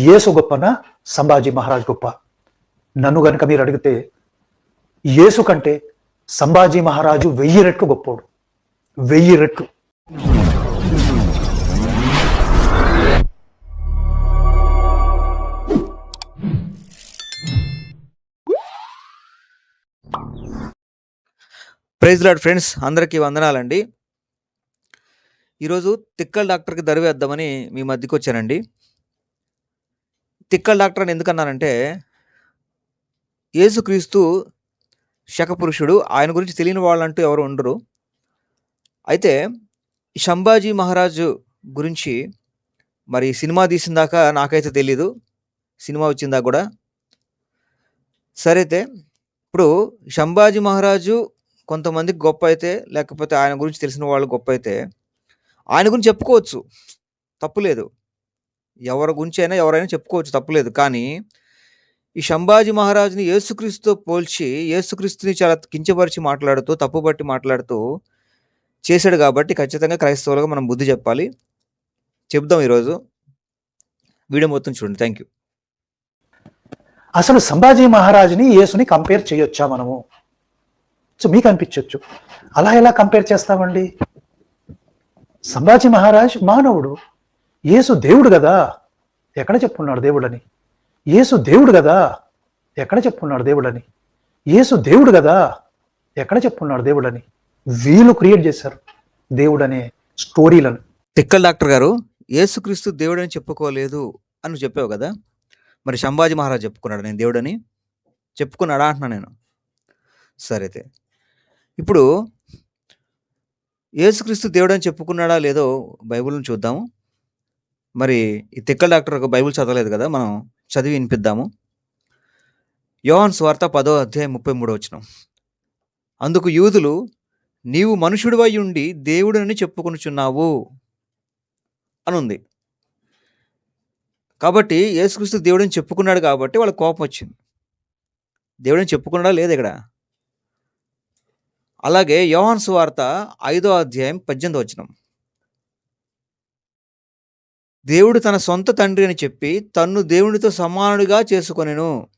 యేసు గొప్పనా? సంభాజీ మహారాజ్ గొప్ప. నన్ను గనుక మీరు అడిగితే యేసు కంటే సంభాజీ మహారాజు వెయ్యి రెట్లు గొప్పోడు. వెయ్యి రెట్లు. ప్రైజ్ లాడ్ ఫ్రెండ్స్ అందరికీ వందనాలండి. ఈరోజు తిక్కల డాక్టర్కి దరివేద్దామని మీ మధ్యకి వచ్చానండి తిక్కల డాక్టర్ అని ఎందుకన్నానంటే యేసుక్రీస్తు శకపురుషుడు ఆయన గురించి తెలియని వాళ్ళంటూ ఎవరు ఉండరు. అయితే శంభాజీ మహారాజు గురించి మరి సినిమా తీసిన దాకా నాకైతే తెలీదు. సినిమా వచ్చిందా కూడా. సరే అయితే ఇప్పుడు శంభాజీ మహారాజు కొంతమందికి గొప్ప అయితే లేకపోతే ఆయన గురించి తెలిసిన వాళ్ళు గొప్ప అయితే ఆయన గురించి చెప్పుకోవచ్చు. తప్పులేదు ఎవరి గురించి అయినా ఎవరైనా చెప్పుకోవచ్చు తప్పులేదు. కానీ ఈ శంభాజీ మహారాజుని యేసుక్రీస్తుతో పోల్చి యేసుక్రీస్తుని చాలా కించపరిచి మాట్లాడుతూ తప్పుబట్టి మాట్లాడుతూ చేశాడు కాబట్టి ఖచ్చితంగా క్రైస్తవులుగా మనం బుద్ధి చెప్పాలి. చెప్దాం ఈరోజు. వీడియో మొత్తం చూడండి. Thank you. అసలు సంభాజీ మహారాజుని యేసుని కంపేర్ చేయొచ్చా మనము? సో మీకు అనిపించవచ్చు అలా ఎలా కంపేర్ చేస్తామండి? సంభాజీ మహారాజ్ మానవుడు. యేసు దేవుడు కదా? ఎక్కడ చెప్పున్నాడు దేవుడని? యేసు దేవుడు కదా? ఎక్కడ చెప్పున్నాడు దేవుడని? యేసు దేవుడు కదా? ఎక్కడ చెప్పున్నాడు దేవుడని? వీళ్ళు క్రియేట్ చేశారు దేవుడనే స్టోరీలను. తిక్కల్ డాక్టర్ గారు యేసుక్రీస్తు దేవుడని చెప్పుకోలేదు అని చెప్పావు కదా? మరి శంభాజీ మహారాజ్ చెప్పుకున్నాడు నేను దేవుడని? చెప్పుకున్నాడా అంటున్నా నేను. సరే అయితే. ఇప్పుడు యేసుక్రీస్తు దేవుడని చెప్పుకున్నాడా లేదో బైబిల్ని చూద్దాము. మరి ఈ తిక్కల డాక్టర్ ఒక బైబిల్ చదవలేదు కదా మనం చదివి వినిపిద్దాము. యోహాన్ స్వార్త పదో అధ్యాయం ముప్పై మూడో వచ్చిన అందుకు యూదులు నీవు మనుషుడివై ఉండి దేవుడని చెప్పుకొనుచున్నావు అనుంది. కాబట్టి యేసుక్రీస్తు దేవుడిని చెప్పుకున్నాడు కాబట్టి వాళ్ళ కోపం వచ్చింది. దేవుడిని చెప్పుకున్నాడా లేదు ఇక్కడ? అలాగే యోహాన్ సువార్త ఐదో అధ్యాయం పద్దెనిమిది వచనం. దేవుడు తన సొంత తండ్రి అని చెప్పి తన్ను దేవునితో సమానుడిగా చేసుకొనెను.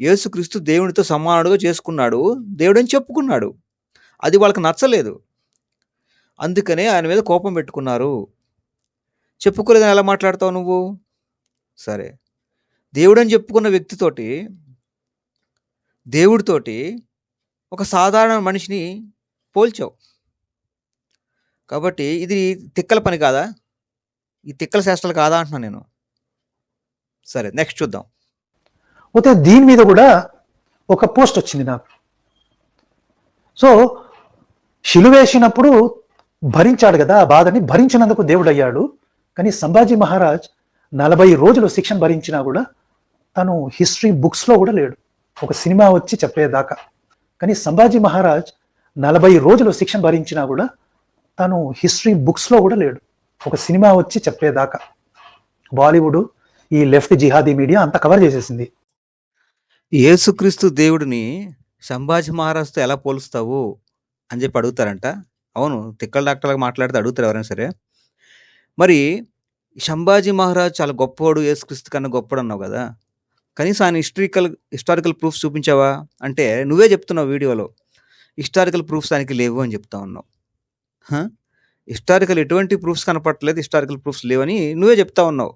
యేసుక్రీస్తు దేవునితో సమానుడుగా చేసుకున్నాడు. దేవుడని చెప్పుకున్నాడు. అది వాళ్ళకి నచ్చలేదు. అందుకనే ఆయన మీద కోపం పెట్టుకున్నారు. చెప్పుకోలేదని ఎలా మాట్లాడతావు నువ్వు? సరే. దేవుడని చెప్పుకున్న వ్యక్తితోటి దేవుడితోటి ఒక సాధారణ మనిషిని పోల్చావు. కాబట్టి ఇది తిక్కల పని కాదా? ఈ తిక్కల శాస్త్రాలు కాదా అంటున్నా నేను. సరే నెక్స్ట్ చూద్దాం. అయితే దీని మీద కూడా ఒక పోస్ట్ వచ్చింది నాకు. సో శిలువేసినప్పుడు భరించాడు కదా ఆ బాధని భరించినందుకు దేవుడయ్యాడు. కానీ సంభాజీ మహారాజ్ నలభై రోజులు శిక్షణ భరించినా కూడా తను హిస్టరీ బుక్స్లో కూడా లేడు. ఒక సినిమా వచ్చి చెప్పేదాకా. కానీ సంభాజీ మహారాజ్ నలభై రోజులు శిక్షణ భరించినా కూడా తను హిస్టరీ బుక్స్లో కూడా లేడు. ఒక సినిమా వచ్చి చెప్పేదాకా. బాలీవుడ్ ఈ లెఫ్ట్ జిహాదీ మీడియా అంత కవర్ చేసేసింది. యేసుక్రీస్తు దేవుడిని సంభాజీ మహారాజుతో ఎలా పోలుస్తావు అని చెప్పి అడుగుతారంట. అవును తిక్కల డాక్టర్లకు మాట్లాడితే అడుగుతారు ఎవరైనా సరే. మరి సంభాజీ మహారాజ్ చాలా గొప్పవాడు యేసుక్రీస్తు కన్నా గొప్పడు అన్నావు కదా. కనీసం ఆయన హిస్టరికల్ హిస్టారికల్ ప్రూఫ్స్ చూపించావా? అంటే నువ్వే చెప్తున్నావు వీడియోలో. హిస్టారికల్ ప్రూఫ్స్ దానికి లేవు అని చెప్తా ఉన్నావు. హిస్టారికల్ ఎటువంటి ప్రూఫ్స్ కనపడలేదు హిస్టారికల్ ప్రూఫ్స్ లేవని నువ్వే చెప్తా ఉన్నావు.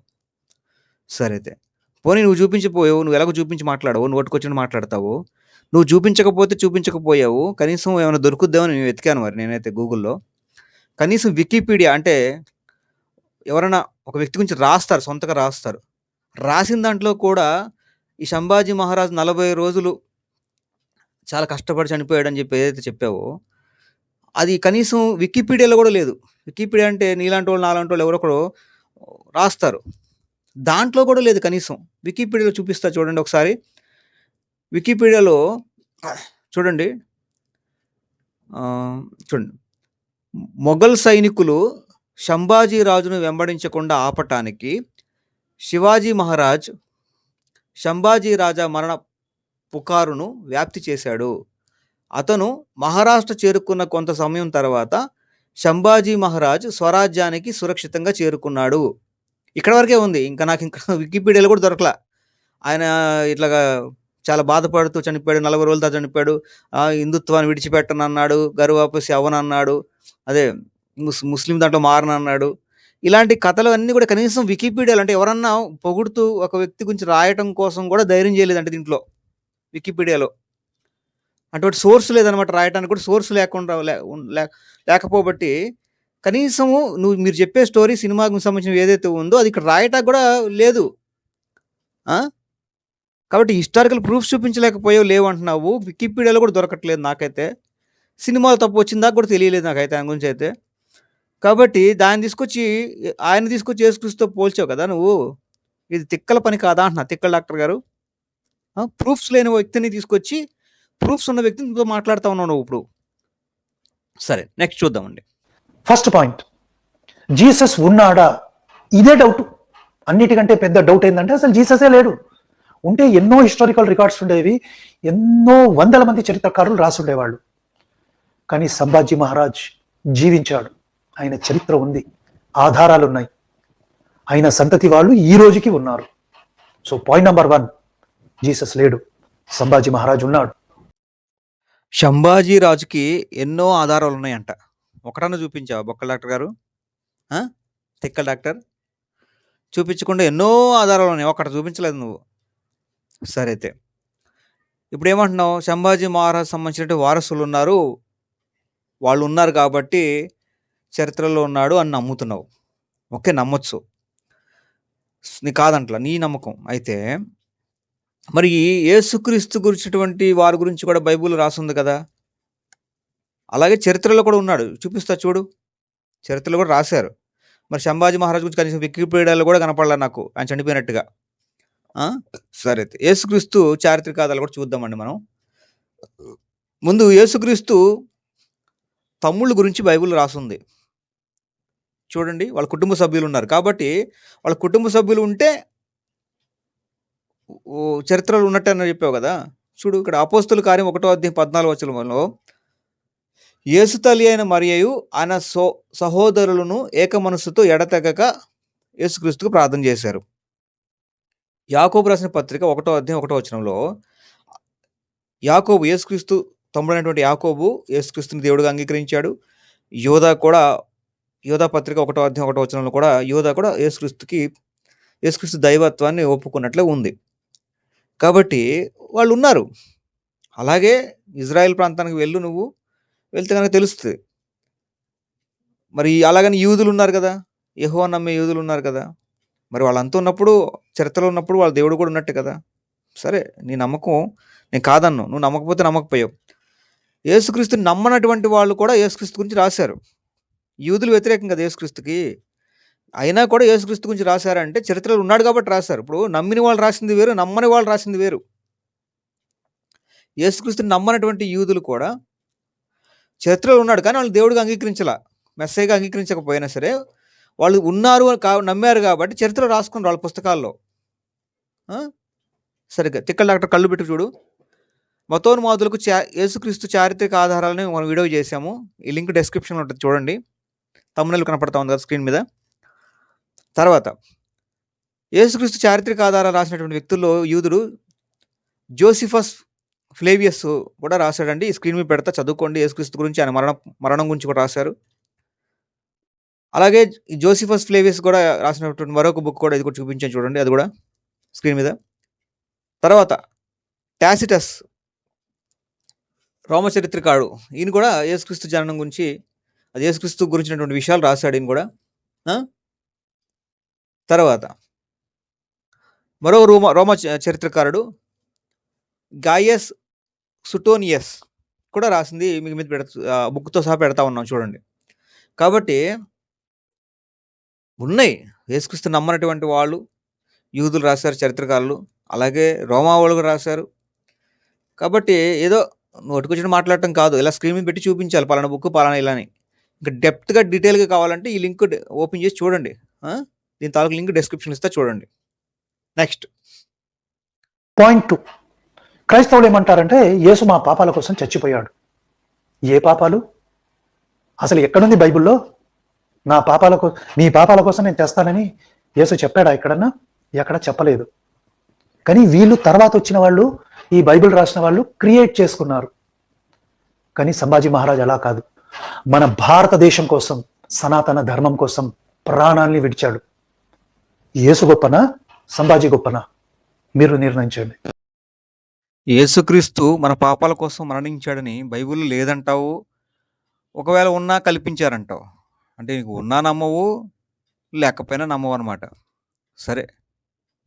సరే అయితే. పోనీ నువ్వు చూపించిపోయావు నువ్వు ఎలాగో చూపించి మాట్లాడవు నువ్వు నోటుకొచ్చిన మాట్లాడతావు. నువ్వు చూపించకపోతే చూపించకపోయావు కనీసం ఏమైనా దొరుకుద్దామని నేను వెతికాను మరి నేనైతే గూగుల్లో. కనీసం వికీపీడియా అంటే ఎవరైనా ఒక వ్యక్తి గురించి రాస్తారు సొంతగా రాస్తారు. రాసిన దాంట్లో కూడా ఈ సంభాజీ మహారాజ్ నలభై రోజులు చాలా కష్టపడి చనిపోయాడని చెప్పి ఏదైతే చెప్పావో అది కనీసం వికీపీడియాలో కూడా లేదు. వికీపీడియా అంటే నీలాంటి వాళ్ళు నాలాంటి వాళ్ళు ఎవరో ఒకరు రాస్తారు. దాంట్లో కూడా లేదు కనీసం. వికీపీడియాలో చూపిస్తా చూడండి ఒకసారి. వికీపీడియాలో చూడండి. చూడండి. మొఘల్ సైనికులు సంభాజీ రాజును వెంబడించకుండా ఆపటానికి శివాజీ మహారాజ్ సంభాజీ రాజా మరణ పుకారును వ్యాప్తి చేశాడు. అతను మహారాష్ట్ర చేరుకున్న కొంత సమయం తర్వాత శంభాజీ మహారాజ్ స్వరాజ్యానికి సురక్షితంగా చేరుకున్నాడు. ఇక్కడ వరకే ఉంది. ఇంకా నాకు ఇంకా వికీపీడియాలో కూడా దొరకలా. ఆయన ఇట్లాగా చాలా బాధపడుతూ చనిపోయాడు. నలభై రోజులతో చనిపోయాడు. ఆ, హిందుత్వాన్ని విడిచిపెట్టను అన్నాడు. గరువాపసి అవనన్నాడు అదే ముస్ ముస్లిం దాంట్లో మారనన్నాడు ఇలాంటి కథలు అన్నీ కూడా కనీసం వికీపీడియాలో అంటే ఎవరన్నా పొగుడుతూ ఒక వ్యక్తి గురించి రాయటం కోసం కూడా ధైర్యం చేయలేదంటే దీంట్లో. వికీపీడియాలో. అటువంటి సోర్స్ లేదనమాట రాయడానికి కూడా సోర్స్ లేకుండా లే- లేకపోబట్టి కనీసము నువ్వు మీరు చెప్పే స్టోరీ సినిమాకు సంబంధించిన ఏదైతే ఉందో అది ఇక్కడ రాయటానికి కూడా లేదు. కాబట్టి హిస్టారికల్ ప్రూఫ్స్ చూపించలేకపోయావు లేవు అంటున్నావు. వికీపీడియాలో కూడా దొరకట్లేదు నాకైతే. సినిమాలు తప్పు వచ్చిందా కూడా తెలియలేదు నాకైతే ఆయన గురించి అయితే. కాబట్టి దాన్ని తీసుకొచ్చి ఆయన తీసుకొచ్చి యేసుక్రీస్తుతో పోల్చావు కదా నువ్వు? ఇది తిక్కల పని కాదా అంటున్నా తిక్కల డాక్టర్ గారు? ప్రూఫ్స్ లేని వ్యక్తిని తీసుకొచ్చి ప్రూఫ్స్ ఉన్న వ్యక్తితో మాట్లాడుతా ఉన్నావు నువ్వు ఇప్పుడు. సరే నెక్స్ట్ చూద్దామండి ఫస్ట్ పాయింట్ జీసస్ ఉన్నాడా? ఇదే డౌట్ అన్నిటికంటే పెద్ద డౌట్ ఏంటంటే అసలు జీససే లేడు. ఉంటే ఎన్నో హిస్టారికల్ రికార్డ్స్ ఉండేవి ఎన్నో వందల మంది చరిత్రకారులు రాసుండేవాళ్ళు. కానీ సంభాజీ మహారాజ్ జీవించాడు. ఆయన చరిత్ర ఉంది. ఆధారాలు ఉన్నాయి. ఆయన సంతతి వాళ్ళు ఈ రోజుకి ఉన్నారు. So point number one Jesus లేడు. సంభాజీ మహారాజ్ ఉన్నాడు. శంభాజీ రాజుకి ఎన్నో ఆధారాలు ఉన్నాయంట. ఒకటన్నా చూపించావా బొక్కల డాక్టర్ గారు. ఆ? తిక్కల డాక్టర్. చూపించకుండా ఎన్నో ఆధారాలు ఉన్నాయి. ఒకటి చూపించలేదు నువ్వు. సరే అయితే. ఇప్పుడు ఏమంటున్నావు? శంభాజీ మహారాజ్ సంబంధించిన వారసులు ఉన్నారు. వాళ్ళు ఉన్నారు కాబట్టి చరిత్రలో ఉన్నాడు అని నమ్ముతున్నావు. ఓకే నమ్మొచ్చు. నీ కాదంట్లా నీ నమ్మకం. అయితే మరి ఏసుక్రీస్తు యేసుక్రీస్తు గురించినటువంటి వారి గురించి కూడా బైబిల్ రాసుంది కదా? అలాగే చరిత్రలో కూడా ఉన్నాడు. చూపిస్తా చూడు. చరిత్రలో కూడా రాశారు. మరి శంభాజీ మహారాజ్ గురించి కనీసం వికీపీడియాలో కూడా కనపడలే నాకు. ఆయన చనిపోయినట్టుగా. సరే. అయితే యేసుక్రీస్తు చారిత్రక ఆధారాలు కూడా చూద్దామండి మనం. ముందు యేసుక్రీస్తు తమ్ముళ్ళ గురించి బైబిల్ రాసుంది. చూడండి. వాళ్ళ కుటుంబ సభ్యులు ఉన్నారు. కాబట్టి వాళ్ళ కుటుంబ సభ్యులు ఉంటే చరిత్రలో ఉన్నట్టు అని చెప్పావు కదా? చూడు ఇక్కడ అపోస్తుల కార్యం ఒకటో అధ్యాయం పద్నాలుగు వచనంలో యేసు తల్లి అయిన మరియు ఆయన సో సహోదరులను ఏక మనస్సుతో ఎడతెగక యేసుక్రీస్తుకు ప్రార్థన చేశారు. యాకోబు రాసిన పత్రిక ఒకటో అధ్యాయం ఒకటో వచనంలో యాకోబు యేసుక్రీస్తు తమ్ముడైనటువంటి యాకోబు యేసుక్రీస్తుని దేవుడిగా అంగీకరించాడు. యోధా కూడా యోధా పత్రిక ఒకటో అధ్యాయం ఒకటో వచనంలో కూడా యోధా కూడా యేసుక్రీస్తుకి యేసుక్రీస్తు దైవత్వాన్ని ఒప్పుకున్నట్లే ఉంది. కాబట్టి వాళ్ళు ఉన్నారు అలాగే ఇజ్రాయెల్ ప్రాంతానికి వెళ్ళు నువ్వు వెళ్తే కనుక తెలుస్తుంది. మరి అలాగని యూదులు ఉన్నారు కదా యహో నమ్మే యూదులు ఉన్నారు కదా మరి వాళ్ళంతా ఉన్నప్పుడు చరిత్రలో ఉన్నప్పుడు వాళ్ళ దేవుడు కూడా ఉన్నట్టే కదా. సరే నీ నమ్మకం నేను కాదన్ను నువ్వు నమ్మకపోతే నమ్మకపోయావు. యేసుక్రీస్తుని నమ్మనటువంటి వాళ్ళు కూడా యేసుక్రీస్తు గురించి రాశారు. యూదులు వ్యతిరేకం కదా యేసుక్రీస్తుకి అయినా కూడా యేసుక్రీస్తు గురించి రాశారంటే చరిత్రలో ఉన్నాడు కాబట్టి రాశారు. ఇప్పుడు నమ్మిన వాళ్ళు రాసింది వేరు నమ్మని వాళ్ళు రాసింది వేరు. యేసుక్రీస్తుని నమ్మనటువంటి యూదులు కూడా చరిత్రలో ఉన్నాడు కానీ వాళ్ళు దేవుడిగా అంగీకరించాల. మెస్సేగా అంగీకరించకపోయినా సరే వాళ్ళు ఉన్నారు అని కా నమ్మారు కాబట్టి చరిత్ర రాసుకున్నారు వాళ్ళ పుస్తకాల్లో. సరిగ్గా తిక్కల డాక్టర్ కళ్ళు పెట్టి చూడు. మతోన్మాదులకు చా యేసుక్రీస్తు చారిత్రక ఆధారాలని మనం వీడియో చేసాము ఈ లింక్ డిస్క్రిప్షన్లో ఉంటుంది చూడండి. తమ్ముళ్ళు కనపడతా ఉంది కదా స్క్రీన్ మీద. తర్వాత యేసుక్రీస్తు చారిత్రక ఆధారాలు రాసినటువంటి వ్యక్తుల్లో యూదుడు జోసిఫస్ ఫ్లేవియస్ కూడా రాశాడండి. ఈ స్క్రీన్ మీద పెడతా చదువుకోండి. యేసుక్రీస్తు గురించి ఆయన మరణం మరణం గురించి కూడా రాశారు. అలాగే జోసిఫస్ ఫ్లేవియస్ కూడా రాసినటువంటి మరొక బుక్ కూడా ఇది కూడా చూపించాను చూడండి అది కూడా స్క్రీన్ మీద. తర్వాత టాసిటస్ రోమచరిత్రకాడు ఈయన కూడా యేసుక్రీస్తు జననం గురించి అది యేసుక్రీస్తు గురించినటువంటి విషయాలు రాశాడు ఈయన కూడా. తర్వాత మరో రోమ రోమ చరిత్రకారుడు గాయస్ సుటోనియస్ కూడా రాసింది మీకు మీద పెడ బుక్తో సహా పెడతా ఉన్నాం చూడండి. కాబట్టి ఉన్నాయి. యేసుక్రీస్తు నమ్మనటువంటి వాళ్ళు యూదులు రాశారు చరిత్రకారులు అలాగే రోమా వాళ్ళు రాశారు. కాబట్టి ఏదో నోటికొచ్చిన మాట్లాడటం కాదు. ఇలా స్క్రీన్ మీద పెట్టి చూపించాలి. పలానా బుక్ పలానా ఇలా అని ఇంకా డెప్త్గా డీటెయిల్గా కావాలంటే ఈ లింక్ ఓపెన్ చేసి చూడండి. దీని తాలూకు లింక్ డిస్క్రిప్షన్ ఇస్తే చూడండి. నెక్స్ట్ పాయింట్ టూ క్రైస్తవులు ఏమంటారంటే యేసు మా పాపాల కోసం చచ్చిపోయాడు. ఏ పాపాలు? అసలు ఎక్కడుంది బైబిల్లో? నా పాపాల కో మీ పాపాల కోసం నేను తెస్తానని యేసు చెప్పాడా ఎక్కడన్నా? ఎక్కడ చెప్పలేదు. కానీ వీళ్ళు తర్వాత వచ్చిన వాళ్ళు ఈ బైబిల్ రాసిన వాళ్ళు క్రియేట్ చేసుకున్నారు. కానీ సంభాజీ మహారాజ్ అలా కాదు. మన భారతదేశం కోసం సనాతన ధర్మం కోసం ప్రాణాన్ని విడిచాడు. యేసు గొప్పనా? సంభాజీ గొప్పనా? మీరు నిర్ణయించండి. యేసుక్రీస్తు మన పాపాల కోసం మరణించాడని బైబిల్ లేదంటావు? ఒకవేళ ఉన్నా కల్పించారంటావు. అంటే నీకు ఉన్నా నమ్మవు లేకపోయినా నమ్మవు అనమాట సరే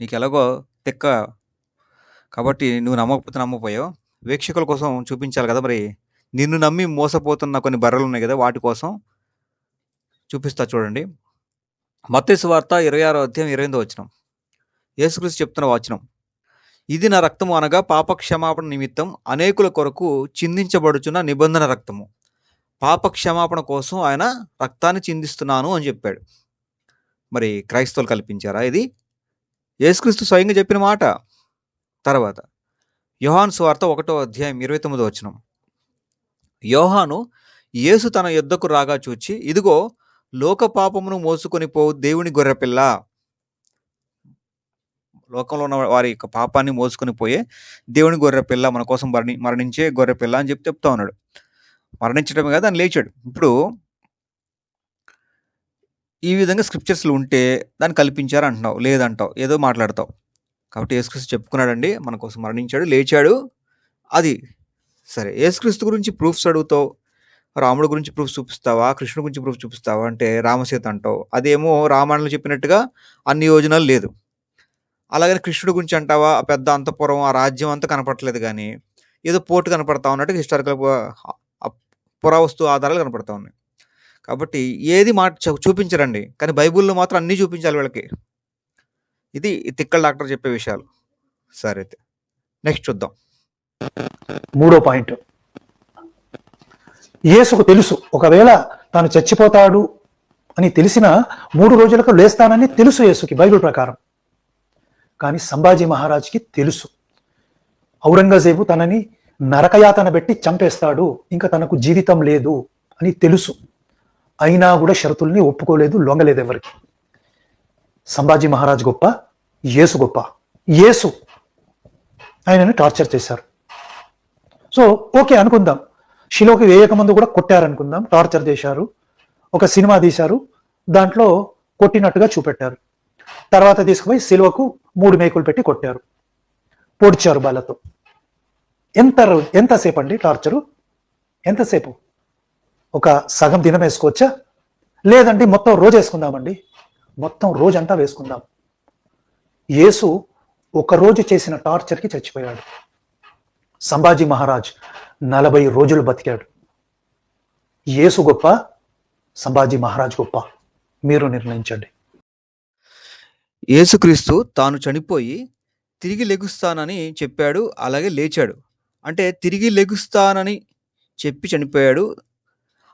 నీకు ఎలాగో తిక్క. కాబట్టి నువ్వు నమ్మకపోతే నమ్మపోయావు వీక్షకుల కోసం చూపించాలి కదా మరి. నిన్ను నమ్మి మోసపోతున్న కొన్ని బర్రెలు ఉన్నాయి కదా వాటి కోసం చూపిస్తా చూడండి. మత్తయి వార్త ఇరవై ఆరో అధ్యాయం ఇరవై ఎనిమిదో వచనం. యేసుక్రీస్తు చెప్తున్న వచనం. ఇది నా రక్తము అనగా పాప క్షమాపణ నిమిత్తం అనేకుల కొరకు చిందించబడుచున్న నిబంధన రక్తము. పాప క్షమాపణ కోసం ఆయన రక్తాన్ని చిందిస్తున్నాను అని చెప్పాడు. మరి క్రైస్తవులు కల్పించారా ఇది? యేసుక్రీస్తు స్వయంగా చెప్పిన మాట. తర్వాత యోహాన్ స్వార్త ఒకటో అధ్యాయం ఇరవై తొమ్మిదో వచనం. యోహాను యేసు తన యుద్ధకు రాగా చూచి ఇదిగో లోక పాపమును మోసుకొని పోవు దేవుని గొర్రెపిల్ల. లోకంలో ఉన్న వారి యొక్క పాపాన్ని మోసుకొని పోయే దేవుని గొర్రె పిల్ల మన కోసం మరణి మరణించే గొర్రె పిల్ల అని చెప్పి చెప్తా ఉన్నాడు. మరణించడమే కాదు దాన్ని లేచాడు. ఇప్పుడు ఈ విధంగా స్క్రిప్చర్స్లు ఉంటే దాన్ని కల్పించారు అంటున్నావు లేదంటావు ఏదో మాట్లాడతావు. కాబట్టి యేసుక్రీస్తు చెప్పుకున్నాడండి మన కోసం మరణించాడు లేచాడు. అది సరే యేసుక్రీస్తు గురించి ప్రూఫ్స్ అడుగుతావు రాముడు గురించి ప్రూఫ్ చూపిస్తావా? కృష్ణుడి గురించి ప్రూఫ్ చూపిస్తావా? అంటే రామసీత అంటావు. అదేమో రామాయణంలో చెప్పినట్టుగా అన్ని యోజనాలు లేదు. అలాగని కృష్ణుడి గురించి అంటావా? ఆ పెద్ద అంతపురం ఆ రాజ్యం అంతా కనపడట్లేదు కానీ ఏదో పోర్టు కనపడతా ఉన్నట్టు హిస్టారికల్ పురావస్తు ఆధారాలు కనపడతా ఉన్నాయి. కాబట్టి ఏది మాట చూపించరండి. కానీ బైబిల్లో మాత్రం అన్నీ చూపించాలి వీళ్ళకి. ఇది తిక్కల డాక్టర్ చెప్పే విషయాలు. సరే అయితే. నెక్స్ట్ చూద్దాం. మూడో పాయింట్. యేసుకు తెలుసు. ఒకవేళ తాను చచ్చిపోతాడు అని తెలిసిన మూడు రోజులకు లేస్తానని తెలుసు యేసుకి బైబిల్ ప్రకారం. కానీ సంభాజీ మహారాజ్కి తెలుసు. ఔరంగజేబు తనని నరకయాతన పెట్టి చంపేస్తాడు. ఇంకా తనకు జీవితం లేదు అని తెలుసు. అయినా కూడా షరతుల్ని ఒప్పుకోలేదు లొంగలేదు ఎవరికి? సంభాజీ మహారాజ్ గొప్ప యేసు గొప్ప. యేసు ఆయనని టార్చర్ చేశారు. సో ఓకే అనుకుందాం. షిలోకి వేయకముందు కూడా కొట్టారనుకుందాం. టార్చర్ చేశారు. ఒక సినిమా తీశారు. దాంట్లో కొట్టినట్టుగా చూపెట్టారు. తర్వాత తీసుకుపోయి సిలువకు మూడు మేకులు పెట్టి కొట్టారు. పొడిచారు బాలతో. ఎంత ఎంతసేపు అండి టార్చరు? ఎంతసేపు ఒక సగం దినం వేసుకోవచ్చా? లేదండి మొత్తం రోజు వేసుకుందామండి. మొత్తం రోజంతా వేసుకుందాం. యేసు ఒక రోజు చేసిన టార్చర్కి చచ్చిపోయాడు. సంభాజీ మహారాజ్ నలభై రోజులు బతికాడు. యేసు గొప్ప సంభాజీ మహారాజ్ గొప్ప. మీరు నిర్ణయించండి. యేసుక్రీస్తు తాను చనిపోయి తిరిగి లెగుస్తానని చెప్పాడు అలాగే లేచాడు. అంటే తిరిగి లెగుస్తానని చెప్పి చనిపోయాడు.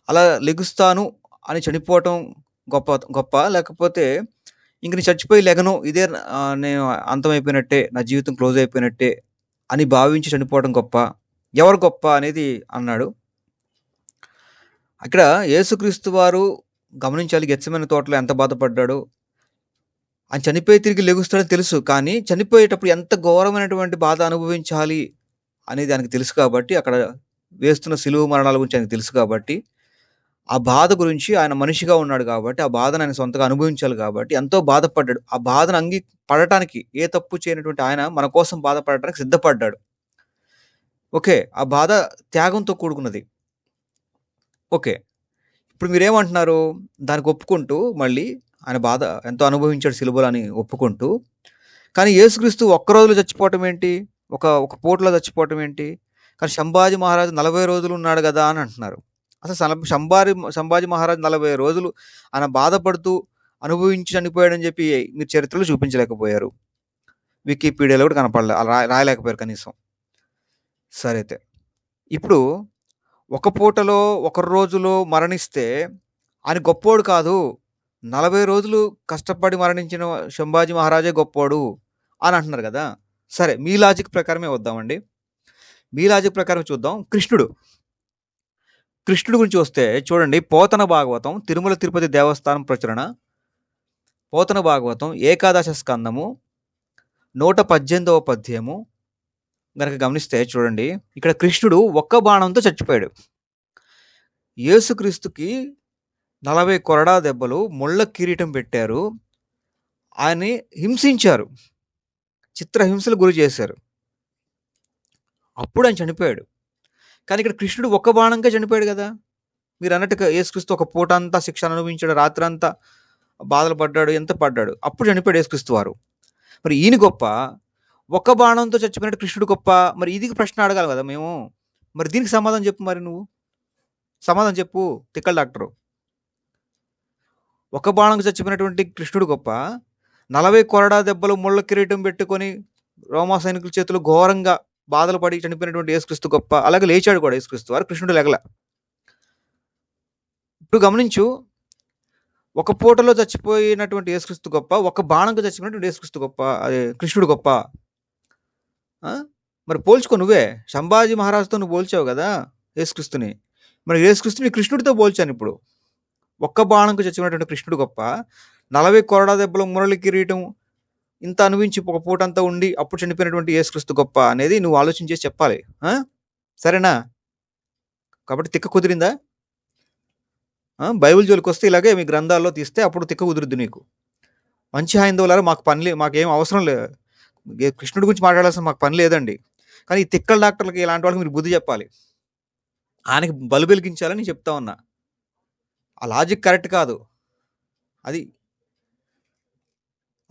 అలా లెగుస్తాను అని చనిపోవటం గొప్ప గొప్ప. లేకపోతే ఇంక నేను చచ్చిపోయి లెగను ఇదే నేను అంతమైపోయినట్టే నా జీవితం క్లోజ్ అయిపోయినట్టే అని భావించి చనిపోవడం గొప్ప. ఎవరు గొప్ప అనేది అన్నాడు. అక్కడ యేసుక్రీస్తు వారు గమనించాలి గెచ్చమైన తోటలో ఎంత బాధపడ్డాడు. ఆయన చనిపోయి తిరిగి లెగుస్తాడని తెలుసు కానీ చనిపోయేటప్పుడు ఎంత ఘోరమైనటువంటి బాధ అనుభవించాలి అనేది ఆయనకు తెలుసు కాబట్టి అక్కడ వేస్తున్న సిలువు మరణాల గురించి ఆయనకు తెలుసు కాబట్టి ఆ బాధ గురించి ఆయన మనిషిగా ఉన్నాడు కాబట్టి ఆ బాధను ఆయన సొంతగా అనుభవించాలి కాబట్టి ఎంతో బాధపడ్డాడు. ఆ బాధను అంగీ పడటానికి ఏ తప్పు చేయనటువంటి ఆయన మన కోసం బాధపడటానికి సిద్ధపడ్డాడు. ఓకే ఆ బాధ త్యాగంతో కూడుకున్నది. ఓకే ఇప్పుడు మీరేమంటున్నారు? దానికి ఒప్పుకుంటూ మళ్ళీ ఆయన బాధ ఎంతో అనుభవించాడు సిలుబలు అని ఒప్పుకుంటూ. కానీ యేసుక్రీస్తు ఒక్క రోజులో చచ్చిపోవటం ఏంటి? ఒక ఒక పూటలో చచ్చిపోవటం ఏంటి? కానీ సంభాజీ మహారాజు నలభై రోజులు ఉన్నాడు కదా అని అంటున్నారు. అసలు సల- సంభాజీ మహారాజు నలభై రోజులు ఆయన బాధపడుతూ అనుభవించి చనిపోయాడని చెప్పి మీరు చరిత్రలో చూపించలేకపోయారు. వికీపీడియాలో కూడా కనపడలే అలా రాయలేకపోయారు కనీసం. సరే అయితే ఇప్పుడు ఒక పూటలో ఒక రోజులో మరణిస్తే ఆయన గొప్పోడు కాదు. నలభై రోజులు కష్టపడి మరణించిన శంభాజీ మహారాజే గొప్పోడు అని అంటున్నారు కదా. సరే మీ లాజిక్ ప్రకారమే వద్దామండి. మీ లాజిక్ ప్రకారం చూద్దాం. కృష్ణుడు. కృష్ణుడి గురించి వస్తే చూడండి పోతన భాగవతం తిరుమల తిరుపతి దేవస్థానం ప్రచురణ పోతన భాగవతం ఏకాదశ స్కందము నూట పద్దెనిమిదవ పద్యము గనక గమనిస్తే చూడండి ఇక్కడ కృష్ణుడు ఒక్క బాణంతో చచ్చిపోయాడు. యేసుక్రీస్తుకి నలభై కొరడా దెబ్బలు ముళ్ళ కిరీటం పెట్టారు. ఆయన్ని హింసించారు. చిత్రహింసలు గురి చేశారు. అప్పుడు ఆయన చనిపోయాడు. కానీ ఇక్కడ కృష్ణుడు ఒక్క బాణంగా చనిపోయాడు కదా? మీరు అన్నట్టుగా యేసుక్రీస్తు ఒక పూట అంతా శిక్షను అనుభవించాడు రాత్రి అంతా బాధలు పడ్డాడు ఎంత పడ్డాడు? అప్పుడు చనిపోయాడు యేసుక్రీస్తు వారు. మరి ఈయన గొప్ప ఒక్క బాణంతో చచ్చిపోయినట్టు కృష్ణుడు గొప్ప. మరి ఇది ప్రశ్న అడగాలి కదా మేము. మరి దీనికి సమాధానం చెప్పు మరి నువ్వు. సమాధానం చెప్పు తిక్కల డాక్టరు. ఒక బాణంకు చచ్చిపోయినటువంటి కృష్ణుడు గొప్ప. నలభై కొరడా దెబ్బలు ముళ్ళ కిరీటం పెట్టుకొని రోమా సైనికుల చేతులు ఘోరంగా బాధలు పడి చనిపోయినటువంటి యేసుక్రీస్తు గొప్ప. అలాగే లేచాడు కూడా యేసుక్రీస్తు వారు కృష్ణుడు లెగల. ఇప్పుడు గమనించు ఒక పూటలో చచ్చిపోయినటువంటి యేసుక్రీస్తు గొప్ప ఒక బాణంకు చచ్చిపోయినటువంటి యేసుక్రీస్తు గొప్ప అదే కృష్ణుడు గొప్ప. ఆ? మరి పోల్చుకో నువ్వే. సంభాజీ మహారాజుతో నువ్వు పోల్చావు కదా యేసుక్రీస్తుని. మరి యేసుక్రీస్తుని కృష్ణుడితో పోల్చాను ఇప్పుడు. ఒక్క బాణంకు చచ్చినటువంటి కృష్ణుడు గొప్ప. నలభై కొరడా దెబ్బలు మురళి కిరీటం ఇంత అనుభవించి ఒక పూట అంతా ఉండి అప్పుడు చనిపోయినటువంటి యేసుక్రీస్తు గొప్ప అనేది నువ్వు ఆలోచించే చెప్పాలి. ఆ? సరేనా? కాబట్టి తిక్క కుదిరిందా? ఆ? బైబిల్ జోలికి వస్తే ఇలాగే మీ గ్రంథాల్లో తీస్తే అప్పుడు తిక్క కుదురుద్ది నీకు. మంచి హైందవులారా మాకు పని లే మాకేం అవసరం లేదు కృష్ణుడి గురించి మాట్లాడాల్సిన మాకు పని లేదండి. కానీ ఈ తిక్కల డాక్టర్లకి ఇలాంటి వాళ్ళకి మీరు బుద్ధి చెప్పాలి. ఆయనకి బలు వెలిగించాలని చెప్తా ఉన్నా. ఆ లాజిక్ కరెక్ట్ కాదు. అది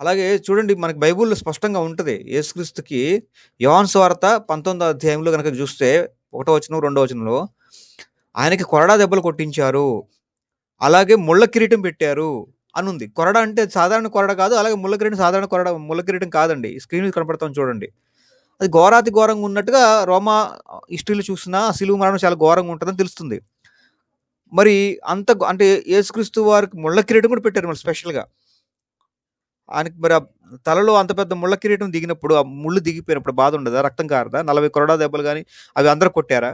అలాగే చూడండి మనకి బైబిల్లో స్పష్టంగా ఉంటుంది. యేసుక్రీస్తుకి యోన్స్ వార్త పంతొమ్మిదో అధ్యాయంలో కనుక చూస్తే ఒకటో వచనం రెండో వచనంలో ఆయనకి కొరడా దెబ్బలు కొట్టించారు. అలాగే ముళ్ళ కిరీటం పెట్టారు. అని ఉంది కొరడ అంటే సాధారణ కొరడ కాదు అలాగే ముళ్ళకిరీటం సాధారణ కొరడ ముళ్ళకిరీటం కాదండి. స్క్రీన్ మీద కనపడతాం చూడండి. అది ఘోరాతి ఘోరంగా ఉన్నట్టుగా రోమా హిస్టరీలో చూసినా సిలువు మరణం చాలా ఘోరంగా ఉంటుందని తెలుస్తుంది. మరి అంత అంటే యేసుక్రీస్తు వారికి ముళ్ళ కిరీటం కూడా పెట్టారు మరి స్పెషల్గా. ఆయనకి మరి ఆ తలలో అంత పెద్ద ముళ్ళ కిరీటం దిగినప్పుడు ఆ ముళ్ళు దిగిపోయినప్పుడు బాధ ఉండదా? రక్తం కారదా? నలభై కొరడా దెబ్బలు కానీ అవి అందరూ కొట్టారా?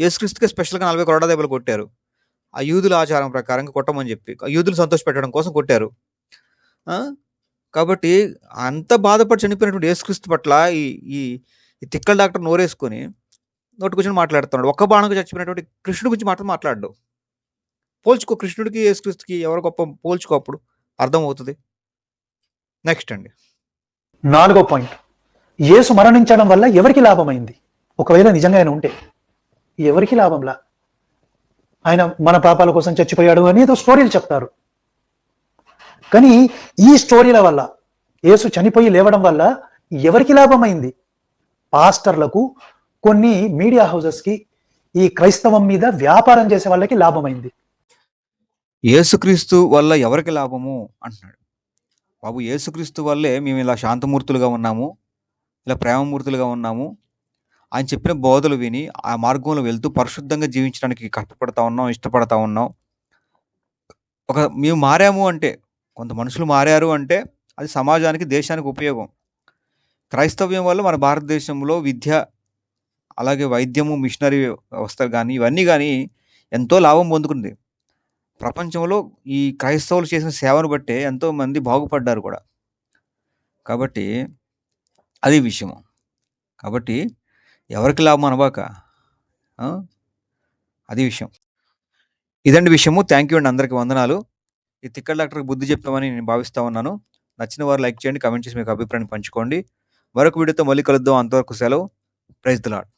యేసుక్రీస్తుకే స్పెషల్గా నలభై కొరడా దెబ్బలు కొట్టారు. ఆ యూదుల ఆచారం ప్రకారంగా కొట్టమని చెప్పి ఆ యూదులు సంతోష పెట్టడం కోసం కొట్టారు. కాబట్టి అంత బాధపడి చనిపోయినటువంటి యేసుక్రీస్తు పట్ల ఈ ఈ ఈ తిక్కల డాక్టర్ నోరేసుకొని నోటి కూర్చొని మాట్లాడుతున్నాడు. ఒక్క బాణకు చచ్చిపోయినటువంటి కృష్ణుడి గురించి మాత్రం మాట్లాడు పోల్చుకో కృష్ణుడికి యేసుక్రీస్తుకి ఎవరు గొప్ప పోల్చుకో అప్పుడు అర్థమవుతుంది. నెక్స్ట్ అండి. నాలుగో పాయింట్. యేసు మరణించడం వల్ల ఎవరికి లాభమైంది? ఒకవేళ నిజంగా ఆయన ఉంటే. ఎవరికి లాభంలా? ఆయన మన పాపాల కోసం చచ్చిపోయాడు అని ఏదో స్టోరీలు చెప్తారు. కానీ ఈ స్టోరీల వల్ల యేసు చనిపోయి లేవడం వల్ల ఎవరికి లాభమైంది? పాస్టర్లకు కొన్ని మీడియా హౌసెస్కి ఈ క్రైస్తవం మీద వ్యాపారం చేసే వాళ్ళకి లాభమైంది. యేసుక్రీస్తు వల్ల ఎవరికి లాభము? అంటున్నాడు. బాబు యేసుక్రీస్తు వల్లే మేము ఇలా శాంతమూర్తులుగా ఉన్నాము ఇలా ప్రేమమూర్తులుగా ఉన్నాము ఆయన చెప్పిన బోధలు విని ఆ మార్గంలో వెళ్తూ పరిశుద్ధంగా జీవించడానికి కష్టపడతా ఉన్నాం ఇష్టపడతా ఉన్నాం. ఒక మేము మారాము అంటే కొంత మనుషులు మారారు అంటే అది సమాజానికి దేశానికి ఉపయోగం. క్రైస్తవ్యం వల్ల మన భారతదేశంలో విద్య అలాగే వైద్యము మిషనరీ వ్యవస్థ కానీ ఇవన్నీ కానీ ఎంతో లాభం పొందుకుంది. ప్రపంచంలో ఈ క్రైస్తవులు చేసిన సేవను బట్టే ఎంతో మంది బాగుపడ్డారు కూడా. కాబట్టి అది విషయం కాబట్టి ఎవరికి లాభం అనబాక? అది విషయం. ఇదండి విషయము. థ్యాంక్ యూ అండి అందరికీ వందనాలు. ఈ తిక్కడ డాక్టర్కి బుద్ధి చెప్తామని నేను భావిస్తా ఉన్నాను. నచ్చిన వారు లైక్ చేయండి కమెంట్ చేసి మీకు అభిప్రాయాన్ని పంచుకోండి. మరొక వీడియోతో మళ్ళీ కలుద్దాం. అంతవరకు సెలవు. Praise the lord